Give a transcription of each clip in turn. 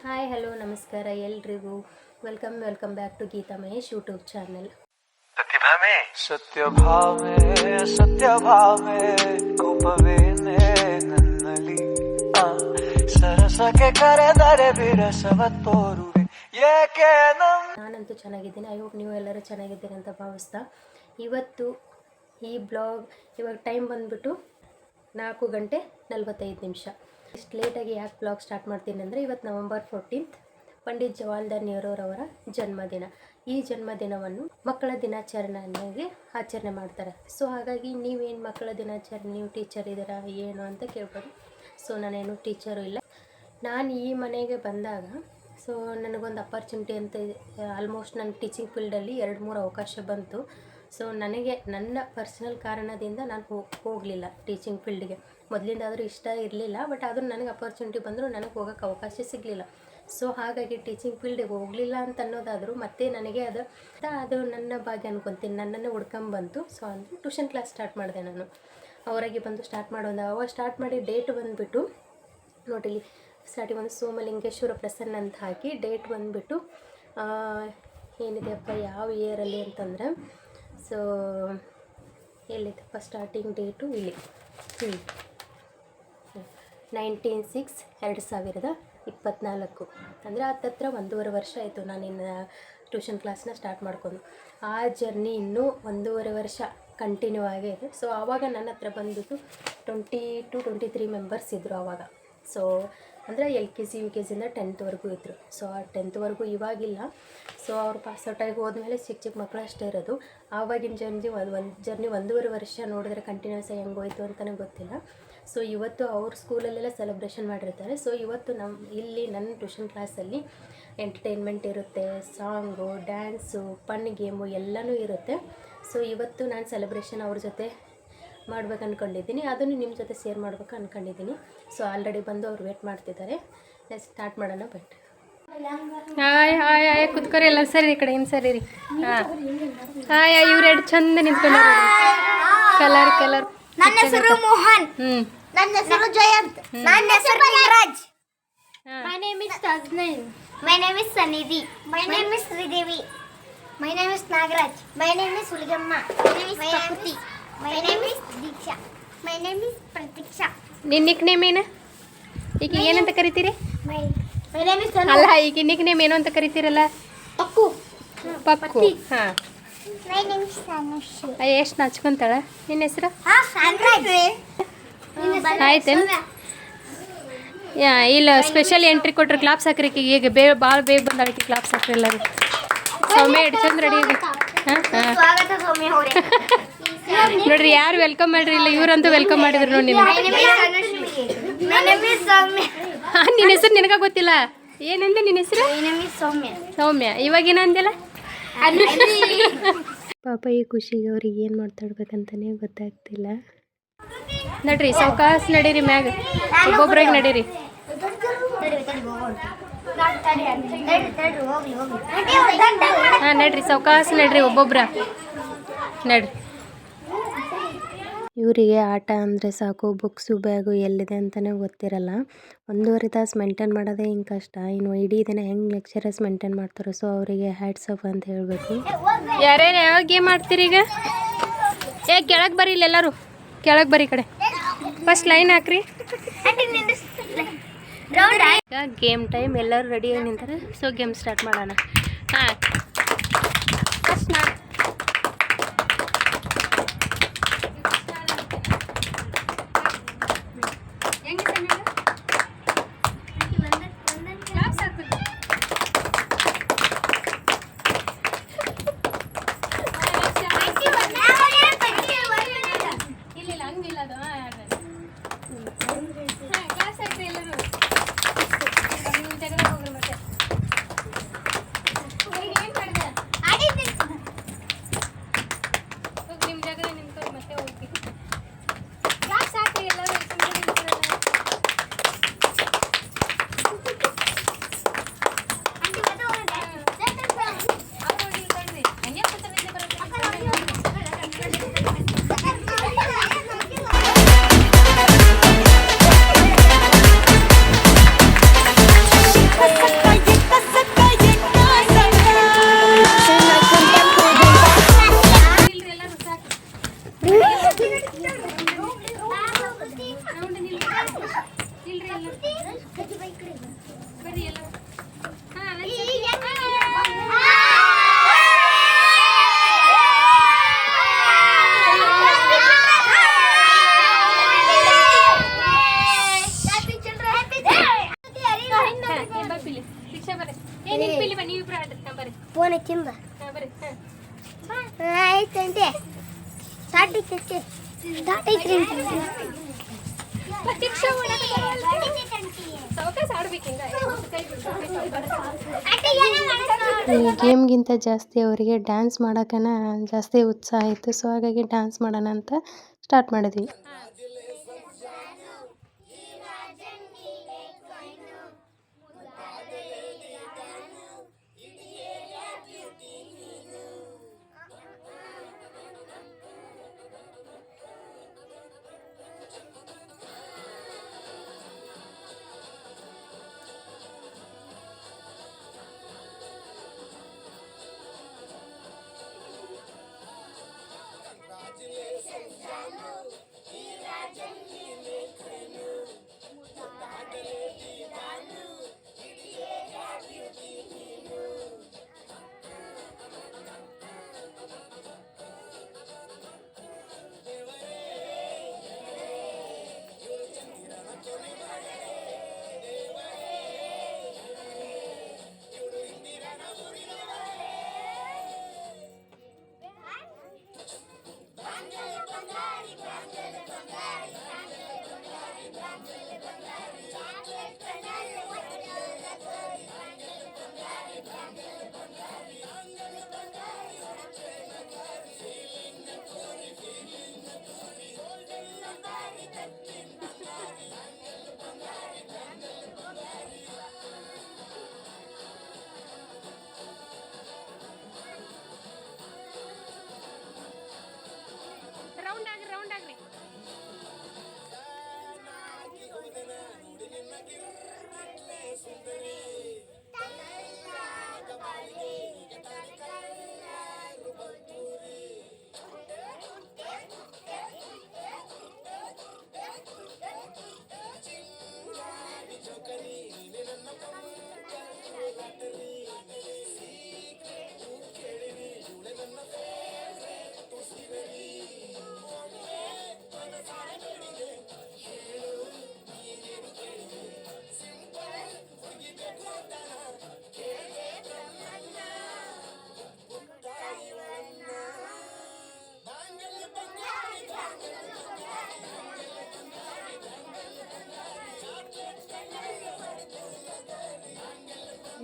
Hi hello ನಮಸ್ಕಾರ ಎಲ್ರಿಗೂ. Welcome welcome back to Geetha Mahesh YouTube channel ಸತ್ಯ ಭಾವೆ ಸತ್ಯ ಭಾವೆ ಕೋಪವೇನೆ ನನ್ನಲ್ಲಿ. ಸರಸಕ್ಕೆ ಕರೆದರೆ ಬಿರಸವ ತೋರುವೆ. ಏಕೆ ನಾನಂತೂ ಚೆನ್ನಾಗಿದ್ದೀನಿ. ಐ ಹೋಪ್ ನೀವು ಎಲ್ಲರೂ ಚೆನ್ನಾಗಿದ್ದೀರಿ ಅಂತ ಭಾವಿಸ್ತಾ. ಇವತ್ತು ಈ ಬ್ಲಾಗ್ ಇವಾಗ ಟೈಮ್ ಬಂದ್ಬಿಟ್ಟು ನಾಲ್ಕು ಗಂಟೆ ನಲ್ವತ್ತೈದು ನಿಮಿಷ. ಇಷ್ಟು ಲೇಟಾಗಿ ಯಾಕೆ ಬ್ಲಾಗ್ ಸ್ಟಾರ್ಟ್ ಮಾಡ್ತೀನಿ ಅಂದರೆ ಇವತ್ತು ನವಂಬರ್ ಫೋರ್ಟೀನ್ತ್ ಪಂಡಿತ್ ಜವಾಹರ್ಲಾಲ್ ನೆಹರೂರವರ ಜನ್ಮದಿನ. ಈ ಜನ್ಮದಿನವನ್ನು ಮಕ್ಕಳ ದಿನಾಚರಣೆಯಾಗಿ ಆಚರಣೆ ಮಾಡ್ತಾರೆ. ಸೊ, ಹಾಗಾಗಿ ನೀವೇನು ಮಕ್ಕಳ ದಿನಾಚರಣೆ, ನೀವು ಟೀಚರ್ ಇದ್ದೀರಾ, ಏನು ಅಂತ ಕೇಳ್ಬೋದು. ಸೊ, ನಾನೇನು ಟೀಚರು ಇಲ್ಲ. ನಾನು ಈ ಮನೆಗೆ ಬಂದಾಗ, ಸೊ, ನನಗೊಂದು ಅಪರ್ಚುನಿಟಿ ಅಂತ ಆಲ್ಮೋಸ್ಟ್ ನನ್ನ ಟೀಚಿಂಗ್ ಫೀಲ್ಡಲ್ಲಿ ಎರಡು ಮೂರು ಅವಕಾಶ ಬಂತು. ಸೊ, ನನಗೆ ನನ್ನ ಪರ್ಸನಲ್ ಕಾರಣದಿಂದ ನಾನು ಹೋಗಿ ಹೋಗಲಿಲ್ಲ ಟೀಚಿಂಗ್ ಫೀಲ್ಡ್ಗೆ ಮೊದಲಿಂದಾದರೂ ಇಷ್ಟ ಇರಲಿಲ್ಲ ಬಟ್ ಆದರೂ ನನಗೆ ಅಪರ್ಚುನಿಟಿ ಬಂದರೂ ನನಗೆ ಹೋಗೋಕ್ಕೆ ಅವಕಾಶ ಸಿಗಲಿಲ್ಲ. ಸೊ ಹಾಗಾಗಿ ಟೀಚಿಂಗ್ ಫೀಲ್ಡಿಗೆ ಹೋಗಲಿಲ್ಲ ಅಂತ ಅನ್ನೋದಾದರೂ ಮತ್ತೆ ನನಗೆ ಅದು ಅದು ನನ್ನ ಭಾಗ್ಯ ಅನ್ಕೊತೀನಿ. ನನ್ನನ್ನು ಹುಡ್ಕೊಂಬಂತು ಸೊ ಅಂದರೆ ಟ್ಯೂಷನ್ ಕ್ಲಾಸ್ ಸ್ಟಾರ್ಟ್ ಮಾಡಿದೆ ನಾನು. ಅವರಾಗಿ ಬಂದು ಸ್ಟಾರ್ಟ್ ಮಾಡೋದು. ಅವಾಗ ಸ್ಟಾರ್ಟ್ ಮಾಡಿ ಡೇಟ್ ಬಂದುಬಿಟ್ಟು ನೋಡಿಲಿ ಸ್ಟಾರ್ಟಿಂಗ್ ಒಂದು ಸೋಮಲಿಂಗೇಶ್ವರ ಪ್ರಸನ್ನ ಅಂತ ಹಾಕಿ ಡೇಟ್ ಬಂದುಬಿಟ್ಟು ಏನಿದೆಯಪ್ಪ ಯಾವ ಇಯರಲ್ಲಿ ಅಂತಂದ್ರೆ ಸೊ ಎಲ್ಲಿದೆಪ್ಪ ಸ್ಟಾರ್ಟಿಂಗ್ ಡೇಟು ಇಲ್ಲಿ? ಹ್ಞೂ ನೈನ್ಟೀನ್ ಸಿಕ್ಸ್ ಎರಡು ಸಾವಿರದ ಇಪ್ಪತ್ತ್ನಾಲ್ಕು ಅಂದರೆ ಹತ್ತತ್ರ ಒಂದೂವರೆ ವರ್ಷ ಆಯಿತು ನಾನಿನ್ನು ಟ್ಯೂಷನ್ ಕ್ಲಾಸ್ನ ಸ್ಟಾರ್ಟ್ ಮಾಡ್ಕೊಂಡು. ಆ ಜರ್ನಿ ಇನ್ನೂ ಒಂದೂವರೆ ವರ್ಷ ಕಂಟಿನ್ಯೂ ಆಗೇ ಇದೆ. ಸೊ ಆವಾಗ ನನ್ನ ಹತ್ರ ಬಂದಿದ್ದು twenty two twenty three members ಇದ್ದರು ಆವಾಗ ಸೊ ಅಂದರೆ L K G U K ಜಿಯಿಂದ ಟೆಂತ್ವರೆಗೂ ಇದ್ದರು ಸೊ ಆ ಟೆಂತ್ವರೆಗೂ ಇವಾಗಿಲ್ಲ. ಸೊ ಅವ್ರು ಪಾಸ್ಔಟಾಗಿ ಹೋದ್ಮೇಲೆ ಚಿಕ್ಕ ಚಿಕ್ಕ ಮಕ್ಕಳು ಅಷ್ಟೇ ಇರೋದು. ಆವಾಗಿನ ಜರ್ನಿ ಒಂದು ಒಂದು ಜರ್ನಿ ಒಂದೂವರೆ ವರ್ಷ ನೋಡಿದ್ರೆ ಕಂಟಿನ್ಯೂಸ್ ಆಗಿ ಹೆಂಗೋಯ್ತು ಅಂತಲೇ ಗೊತ್ತಿಲ್ಲ. ಸೊ ಇವತ್ತು ಅವ್ರ ಸ್ಕೂಲಲ್ಲೆಲ್ಲ ಸೆಲೆಬ್ರೇಷನ್ ಮಾಡಿರ್ತಾರೆ. ಸೊ ಇವತ್ತು ನಮ್ಮ ಇಲ್ಲಿ ನನ್ನ ಟ್ಯೂಷನ್ ಕ್ಲಾಸಲ್ಲಿ ಎಂಟರ್ಟೈನ್ಮೆಂಟ್ ಇರುತ್ತೆ ಸಾಂಗು ಡ್ಯಾನ್ಸು ಪನ್ ಗೇಮು ಎಲ್ಲನೂ ಇರುತ್ತೆ. ಸೊ ಇವತ್ತು ನಾನು ಸೆಲೆಬ್ರೇಷನ್ ಅವ್ರ ಜೊತೆ ಮಾಡ್ಬೇಕು ಅಂದ್ಕೊಂಡಿದ್ದೀನಿ ಅದನ್ನು ನಿಮ್ಮ ಜೊತೆ ಶೇರ್ ಮಾಡ್ಬೇಕು ಅಂದ್ಕೊಂಡಿದ್ದೀನಿ ಸೊ ಆಲ್ರೆಡಿ ಬಂದು ಅವ್ರು ವೇಟ್ ಮಾಡ್ತಿದ್ದಾರೆ. ಸ್ಟಾರ್ಟ್ ಮಾಡೋಣ ಬಟ್ ಹಾಯ್ ಹಾಯ್ ಹಾಯ್ ಕುತ್ಕೋರಿ ಎಲ್ಲ ಸರಿ ಈ ಕಡೆ ಇನ್ನು ಸರಿ ರೀ ಹಾಂ. ಹಾಯ್ ಎರಡು ಚಂದ ನಿಂತ್ಕೊಂಡು ಕಲರ್ ಕಲರ್ ನನ್ನ ಹೆಸರು ಮೋಹನ್. ನನ್ನ ಹೆಸರು ಜಯಂತ್. ನನ್ನ ಹೆಸರು Raj my name is Tajnain my name is Sannidhi my name is Sridevi my name is Nagaraj my name is Huligamma my name is my name is Deeksha my name is Prateeksha ನಿನ್ನ nick name ಏನು? ಈಗ ಏನಂತ ಕರಿತೀರಿ? ಮೈ ಮೈ name is ಅಲ್ಲ ಈಗ Nick name ಏನು ಅಂತ ಕರಿತೀರಲ್ಲ? ಪಕ್ಕು. ಪಕ್ಕು. ಹಾಂ. ಎಷ್ಟು ನಚ್ಕೊಂತಾಳೆ? ನಿನ್ನ ಹೆಸರು? ಆಯ್ತೇನು ಯಾ ಇಲ್ಲ ಸ್ಪೆಷಲ್ ಎಂಟ್ರಿ ಕೊಟ್ರೆ ಕ್ಲಾಪ್ಸ್ ಹಾಕ್ರಿ ಈಕಿಗೆ ಈಗ ಬೇಗ ಭಾಳ ಬೇಗ ಬಂದಾಳಿಕೆ ಕ್ಲಾಪ್ ಕ್ಲಾಪ್ಸ್ ಹಾಕ್ರಿ ಎಲ್ಲರೂ. ಸೌಮ್ಯ ಹಿಡ್ ಚಂದ ರೆಡಿ ಇದೆ ನೋಡ್ರಿ ಯಾರು ವೆಲ್ಕಮ್ ಮಾಡ್ರಿ? ಇಲ್ಲ ಇವ್ರಂತೂ ವೆಲ್ಕಮ್ ಮಾಡಿದ್ರು ನೋಡಿ ನಿನ್ನ ಹೆಸರು ನಿನಗ ಗೊತ್ತಿಲ್ಲ? ಏನಂದೆ ನಿನ್ನ ಹೆಸರು? ಸೌಮ್ಯ. ಸೌಮ್ಯ. ಇವಾಗ ಏನಂದಿಲ್ಲ? ಪಾಪ ಈ ಖುಷಿಗೆ ಅವ್ರಿಗೆ ಏನು ಮಾಡ್ತಾಡ್ಬೇಕಂತಾನೆ ಗೊತ್ತಾಗ್ತಿಲ್ಲ. ನಡ್ರಿ, ಸಾವಕಾಸ್ ನಡೀರಿ ಮ್ಯಾಗ. ಒಬ್ಬೊಬ್ರಾಗ ನಡೀರಿ. ಹಾಂ, ನಡ್ರಿ, ಸಾವಕಾಸ್ ನಡ್ರಿ ಒಬ್ಬೊಬ್ರ. ನಡ್ರಿ. ಇವರಿಗೆ ಆಟ ಅಂದರೆ ಸಾಕು, ಬುಕ್ಸು, ಬ್ಯಾಗು ಎಲ್ಲಿದೆ ಅಂತಲೇ ಗೊತ್ತಿರಲ್ಲ. ಒಂದೂವರೆ ತಾಸು ಮೇಂಟೈನ್ ಮಾಡೋದೇ ಹಿಂಗೆ ಕಷ್ಟ. ಇನ್ನು ಇಡೀ ದಿನ ಹೆಂಗೆ ಲೆಕ್ಚರರ್ಸ್ ಮೇಂಟೈನ್ ಮಾಡ್ತಾರೋ ಸೊ ಅವರಿಗೆ ಹ್ಯಾಟ್ಸ್ ಆಫ್ ಅಂತ ಹೇಳಬೇಕು. ಯಾರ್ಯಾರು ಯಾವ ಗೇಮ್ ಆಡ್ತೀರಿ ಈಗ? ಏ, ಕೆಳಗೆ ಬರೀ ಇಲ್ಲಿ ಎಲ್ಲರೂ. ಕೆಳಗೆ ಬರೀ ಕಡೆ. ಫಸ್ಟ್ ಲೈನ್ ಹಾಕ್ರಿ. ಗೇಮ್ ಟೈಮ್ ಎಲ್ಲರೂ ರೆಡಿಯಾಗಿ ನಿಂತಾರೆ ಸೊ ಗೇಮ್ ಸ್ಟಾರ್ಟ್ ಮಾಡೋಣ. ಹಾಂ. ಫೋನ್ ಆಯ್ತಂತೆ ಗೇಮ್ಗಿಂತ ಜಾಸ್ತಿ ಅವರಿಗೆ ಡ್ಯಾನ್ಸ್ ಮಾಡೋಕ್ಕನ ಜಾಸ್ತಿ ಉತ್ಸಾಹ ಇತ್ತು ಸೊ ಹಾಗಾಗಿ ಡ್ಯಾನ್ಸ್ ಮಾಡೋಣ ಅಂತ ಸ್ಟಾರ್ಟ್ ಮಾಡಿದ್ವಿ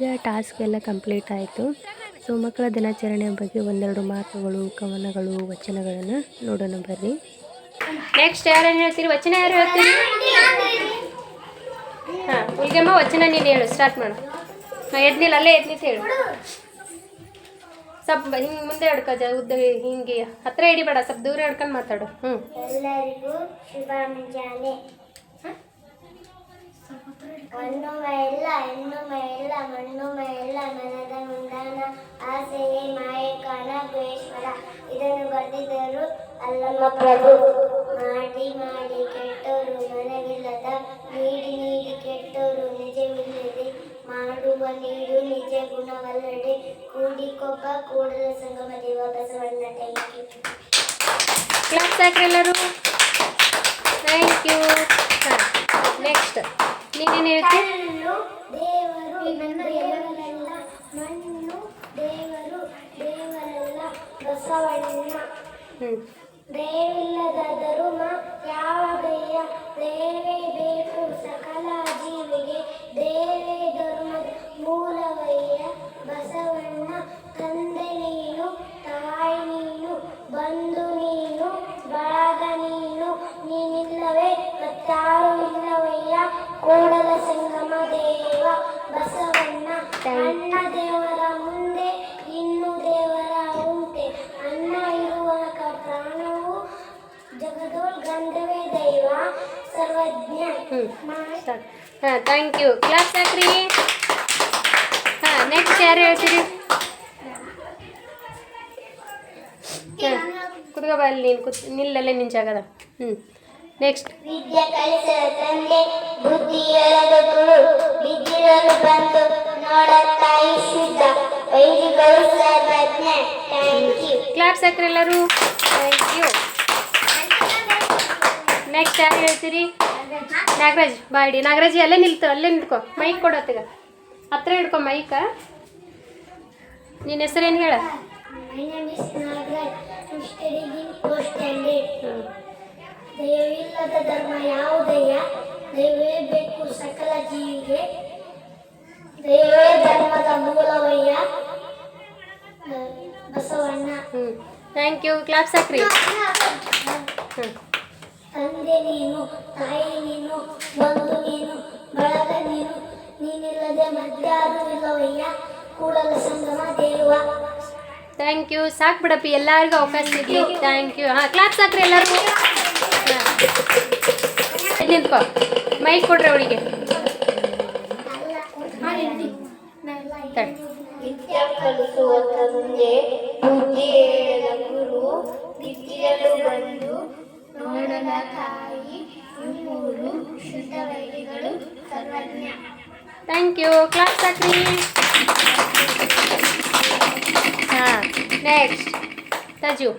ಈಗ ಟಾಸ್ಕ್ ಎಲ್ಲ ಕಂಪ್ಲೀಟ್ ಆಯಿತು. ಸೊ ಮಕ್ಕಳ ದಿನಾಚರಣೆಯ ಬಗ್ಗೆ ಒಂದೆರಡು ಮಾತುಗಳು ಕವನಗಳು ವಚನಗಳನ್ನು ನೋಡೋಣ ಬರ್ರಿ. ನೆಕ್ಸ್ಟ್ ಯಾರೇನು ಹೇಳ್ತೀರಿ? ವಚನ ಯಾರು ಹೇಳ್ತೀರಿ? ಹಾಂ ಹುಲ್ಗೆಮ್ಮ ವಚನ ನೀನು ಹೇಳು ಸ್ಟಾರ್ಟ್ ಮಾಡು. ಹಾಂ ಎದ್ನಿಲ್ಲ ಅಲ್ಲೇ ಎದ್ನಿತ್ತು ಹೇಳು. ಸ್ವಲ್ಪ ಹಿಂಗೆ ಮುಂದೆ ಹಿಡ್ಕೊ ಉದ್ದ ಹಿಂಗೆ. ಹತ್ರ ಹಿಡಿಬೇಡ ಸ್ವಲ್ಪ ದೂರ ಹಿಡ್ಕೊಂಡು ಮಾತಾಡು. ಹ್ಞೂ ಎಲ್ಲರಿಗೂ ಶುಭ ಮುಂಜಾನೆ. ಮಣ್ಣು ಮೈಲ್ಲ ಹೆಣ್ಣು ಮೈಲ್ಲ ಮಣ್ಣು ಮೈಲ್ಲ ಮನದ ಮುಂದಾನ ಆಸೆಯೇ ಮಾಯೆ ಕಾಣ ಗುಹೇಶ್ವರ ಇದನ್ನು ಬರೆದಿದ್ದರು ಅಲ್ಲಮ್ಮ ಪ್ರಭು. ಮಾಡಿ ಮಾಡಿ ಕೆಟ್ಟವರು ಮನವಿಲ್ಲದ, ನೀಡಿ ನೀಡಿ ಕೆಟ್ಟರು ನಿಜವಿಲ್ಲದೆ ಮಾಡುವ ನೀಡು ನಿಜ ಗುಣವಲ್ಲದೆ ಕೂಡಿಕೊಬ್ಬ Kudala Sangama Deva Basavanna. Thank you class thank you ಹಾಂ ನೆಕ್ಸ್ಟ್ ನೀನೇನು ಹೇಳ್ತಿ ಕಲ್ಲು ದೇವರು ಸ್ಟಾರ್ಟ್ ಹಾಂ ಥ್ಯಾಂಕ್ ಯು ಕ್ಲಾಸ್ ಸಾಕ್ರಿ ಹಾಂ ನೆಕ್ಸ್ಟ್ ಯಾರು ಹೇಳ್ತೀರಿ? ಹಾಂ ಕುತ್ಕೋ ಬಾ ಅಲ್ಲಿ ನೀನು ಕುತ್ ನಿಲ್ಲಲ್ಲೇ ನಿನ್ನ ಜಾಗದ. ಹ್ಞೂ ನೆಕ್ಸ್ಟ್ ವಿದ್ಯೆ ಕಲಿಸದ ತಂದೆ ಬುದ್ಧಿ ಹೇಳದ ಗುರು ಬಿದ್ದಿರಲು ಬಂದು ನೋಡ ತಾಯಿ ಸಿದ್ಧ ವೈರಿಗಳು ಸರ್ವಜ್ಞ ಥ್ಯಾಂಕ್ ಯು ಕ್ಲಾಪ್ಸ್ ಹಾಕ್ರಿ ಎಲ್ಲರೂ? ಥ್ಯಾಂಕ್ ಯು ನೆಕ್ಸ್ಟ್ ಯಾರು ಹೇಳ್ತೀರಿ? ನಾಗರಾಜ್ ಬಾಡಿ. ನಾಗರಾಜ್ ಅಲ್ಲೇ ನಿಲ್ತು ಅಲ್ಲೇ ನಿಂತ್ಕೊ. ಮೈಕ್ ಕೊಡತ್ತೀಗ ಹತ್ರ ಹಿಡ್ಕೊ ಮೈಕ. ನಿನ್ನ ಹೆಸರೇನು ಹೇಳ. ದಯವಿಲ್ಲದ ಧರ್ಮ ಯಾವುದಯ್ಯ ದೈವೇ ಬೇಕು ಸಕಲ ಜೀವಿಗೆ. ದೈವೇ ಧರ್ಮದ ಮೂಲವಯ್ಯ. ಬಸವಣ್ಣ. ಥ್ಯಾಂಕ್ ಯು ಕ್ಲಾಪ್ಸ್ ಹಾಕ್ರಿ ಹ್ಞೂ ತಂದೆ ನೀನು ತಾಯಿ ನೀನು ಬಂಧು ನೀನು ಬಳಗ ನೀನು ನೀನಿಲ್ಲದೆ ಇಲ್ಲವಯ್ಯ ಕೂಡಲ ಸಂಗಮ ದೇವ ಥ್ಯಾಂಕ್ ಯು ಸಾಕು ಬಿಡಪ್ಪಿ ಎಲ್ಲರಿಗೂ ಅವಕಾಶ ಸಿಗಲಿ ಥ್ಯಾಂಕ್ ಯು ಹಾಂ ಕ್ಲಾಸ್ ಹಾಕ್ರಿ ಎಲ್ಲರೂ ಹಾಂ ನಿಂತ್ಕೊ ಮೈಕ್ ಕೊಡ್ರಿ ಅವಳಿಗೆ ಕಲಿಸುವ ತಂದೆ ಬುದ್ಧಿ ನೋಡದ ತಾಯಿ ಮೂರು ಶುದ್ಧ ವೈರಿಗಳು ಸರ್ವಜ್ಞ. ಥ್ಯಾಂಕ್ ಯು ಕ್ಲಾಸ್ ಹಾಕ್ರಿ ಹಾಂ ನೆಕ್ಸ್ಟ್ ತಜು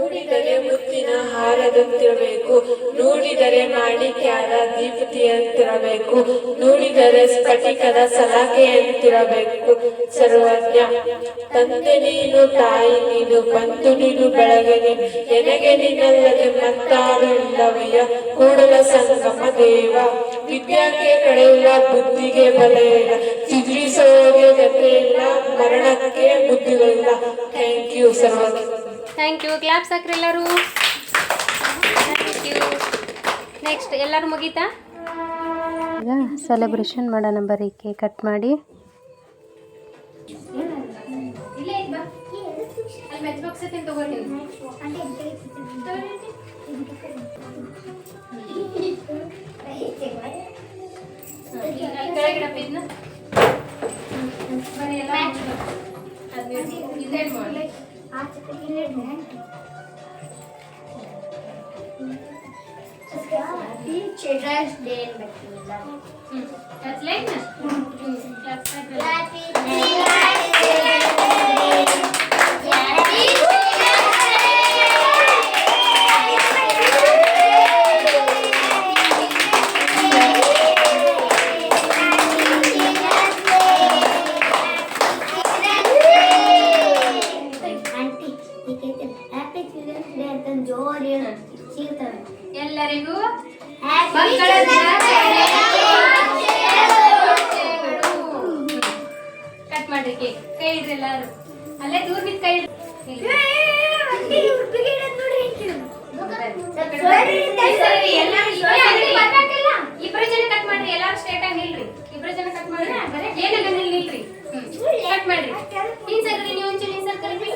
ನುಡಿದರೆ ಮುತ್ತಿನ ಹಾರದಂತಿರಬೇಕು, ನೋಡಿದರೆ ಮಾಣಿಕ್ಯದ ದೀಪತಿಯಂತಿರಬೇಕು, ನೋಡಿದರೆ ಸ್ಫಟಿಕದ ಸಲಾಕೆಯಂತಿರಬೇಕು. ಸರ್ವಜ್ಞ, ತಂದೆ ನೀನು, ತಾಯಿ ನೀನು ಬಂತು ನೀನು ಬೆಳಗಲಿ ಎನಗೆ ನಿನ್ನಲ್ಲದೆ ಮತ್ತಾರು ಇಲ್ಲವಯ್ಯ ಕೂಡಲ ಸಂಗಮ ದೇವ. ವಿದ್ಯಾಕ್ಕೆ ಕಡೆಯಿಲ್ಲ ಬುದ್ಧಿಗೆ ಬಲ ಇಲ್ಲ ಚಿದ್ರಿಸೋಗೆ ಗತೆ ಮರಣಕ್ಕೆ ಬುದ್ಧಿಗಳಿಲ್ಲ. Thank you Sarvajna. Thank you claps ಹಾಕ್ರಿ ಎಲ್ಲರೂ. ಥ್ಯಾಂಕ್ ಯು ನೆಕ್ಸ್ಟ್ ಎಲ್ಲರೂ ಮುಗೀತಾ? ಈಗ ಸೆಲೆಬ್ರೇಷನ್ ಮಾಡೋಣ ಬರೀ ಕೇಕ್ ಕಟ್ ಮಾಡಿ. children's day in Matilda. Mm. That's like this. Mm. That's like this. ಇಬ್ರು ಜನ ಕಟ್ ಮಾಡ್ರಿ ಎಲ್ಲಾರು ಸ್ಟ್ರೇಟ್ ಆಗಿ ನಿಲ್ರಿ. ಇಬ್ರು ಜನ ಕಟ್ ಮಾಡ್ರಿ. ಏನಾಗ ನಿಲ್ರಿ. ಕಟ್ ಮಾಡ್ರಿ. ಹಿಂಗ್ ಸರ್ಕ್ರಿ ನೀವು ಒಂಚೂರು ಹಿಂಗ್ ಸರ್ಕ್ರಿ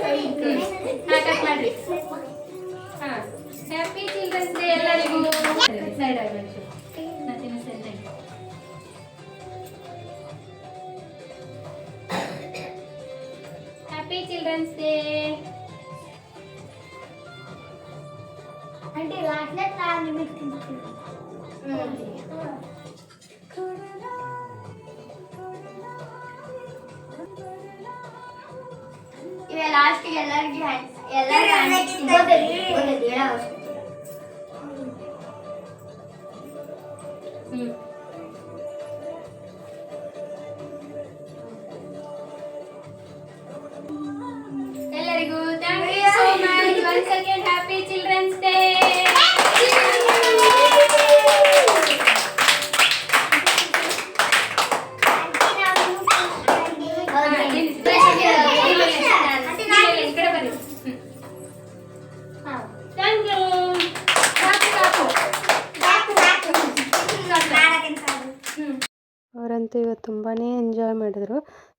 ಹಾ ಕಟ್ ಮಾಡ್ರಿ. ಹಾ. ಹ್ಯಾಪಿ ಚಿಲ್ಡ್ರನ್ಸ್ ಡೇ ಎಲ್ಲರಿಗೂ. ಸೈಡ್ ಆಗಿ ಹ್ಯಾಪಿ ಚಿಲ್ಡ್ರನ್ಸ್ ಡೇ ಆಂಟಿ ಲಾಸ್ಟ್ನೇ ನಾನು ನಿಮಗೆ ತಿಂತೀನಿ ಇವೆ ಲಾಸ್ಟಿಗೆ ಎಲ್ಲರಿಗೆ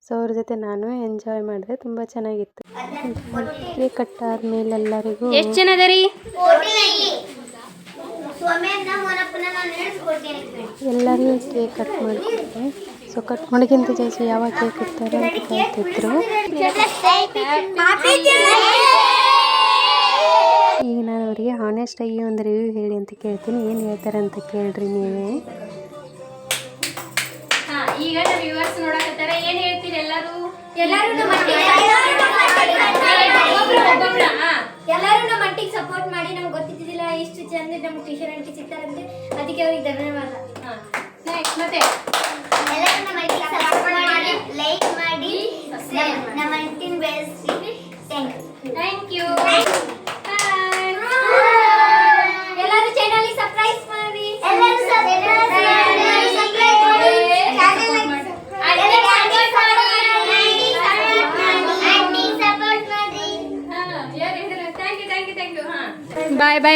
ಸೊ ಅವ್ರ ಜೊತೆ ನಾನು ಎಂಜಾಯ್ ಮಾಡಿದೆ ತುಂಬ ಚೆನ್ನಾಗಿತ್ತು. ಕೇಕ್ ಕಟ್ ಆದ್ಮೇಲೆ ಎಲ್ಲರಿಗೂ ಎಷ್ಟು ಜನ ಅದರಿ ಎಲ್ಲರಿಗೂ ಕೇಕ್ ಕಟ್ ಮಾಡ್ತಿದ್ದೆ ಸೊ ಕಟ್ ಮಾಡೋಕ್ಕಿಂತ ಜಾಸ್ತಿ ಯಾವಾಗ ಕೇಕ್ ಇರ್ತಾರೆ ಅಂತ ಕೇಳ್ತಿದ್ರು. ಈಗ ನಾನು ಅವರಿಗೆ ಹಾನೆಸ್ಟಾಗಿ ಒಂದು ರಿವ್ಯೂ ಹೇಳಿ ಅಂತ ಕೇಳ್ತೀನಿ. ಏನು ಹೇಳ್ತಾರೆ ಅಂತ ಕೇಳ್ರಿ ನೀವೇ. ಈಗ ನಮ್ಮ ವ್ಯೂವರ್ಸ್ ನೋಡಕತ್ತಾರ ಏನ್ ಹೇಳ್ತೀರಿ ಎಲ್ಲರೂ? ಎಲ್ಲರೂ ನಮ್ಮ ಎಲ್ಲರೂ ನಮ್ಮ ಅಂಟಿಗೆ ಸಪೋರ್ಟ್ ಮಾಡಿ ನಮ್ಗೆ ಗೊತ್ತಿದ್ದಿಲ್ಲ ಇಷ್ಟು ಚಂದ ನಮ್ಗೆ ಟೀಚರ್ ಅಂಟಿ ಸಿಗ್ತಾರಂತೆ ಅದಕ್ಕೆ ಅವ್ರಿಗೆ ಧನ್ಯವಾದ. ಹಾ. ನೆಕ್ಸ್ಟ್ ಮತ್ತೆ? ಎಲ್ಲರೂ ನಮ್ಮ ಅಂಟಿಗೆ ಸಪೋರ್ಟ್ ಮಾಡಿ ಲೈಕ್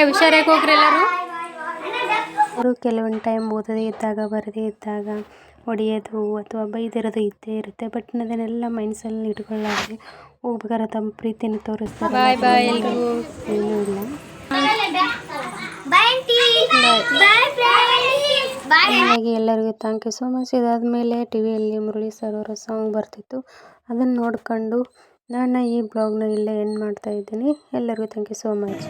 ಹುಷಾರಾಗಿ ಹೋಗ್ರಿ ಎಲ್ಲರೂ. ಅವರು ಕೆಲವೊಂದು ಟೈಮ್ ಓದೋದೇ ಇದ್ದಾಗ ಬರದೇ ಇದ್ದಾಗ ಹೊಡೆಯೋದು ಅಥವಾ ಬೈದಿರೋದು ಇದ್ದೇ ಇರುತ್ತೆ. ಬಟ್ ಅದನ್ನೆಲ್ಲ ಮೈನ್ಸಲ್ಲಿ ಇಟ್ಕೊಳ್ಳಾರ್ದೆ ಹೋಗ್ಬೇಕಾದ್ರೆ ತಮ್ಮ ಪ್ರೀತಿನ ತೋರಿಸ್ತಾರೆ. ಬಾಯ್ ಬಾಯ್ ಎಲ್ಲರೂ ಏನೂ ಇಲ್ಲ. ಹಾಗೆ ಎಲ್ಲರಿಗೂ ಥ್ಯಾಂಕ್ ಯು ಸೋ ಮಚ್ ಇದಾದಮೇಲೆ ಟಿ ವಿಯಲ್ಲಿ ಮುರಳಿ ಸರ್ ಅವರ ಸಾಂಗ್ ಬರ್ತಿತ್ತು. ಅದನ್ನು ನೋಡ್ಕೊಂಡು ನಾನು ಈ ಬ್ಲಾಗ್ನ ಇಲ್ಲೇ ಎಂಡ್ ಮಾಡ್ತಾ ಇದ್ದೀನಿ. ಎಲ್ಲರಿಗೂ ಥ್ಯಾಂಕ್ ಯು ಸೋ ಮಚ್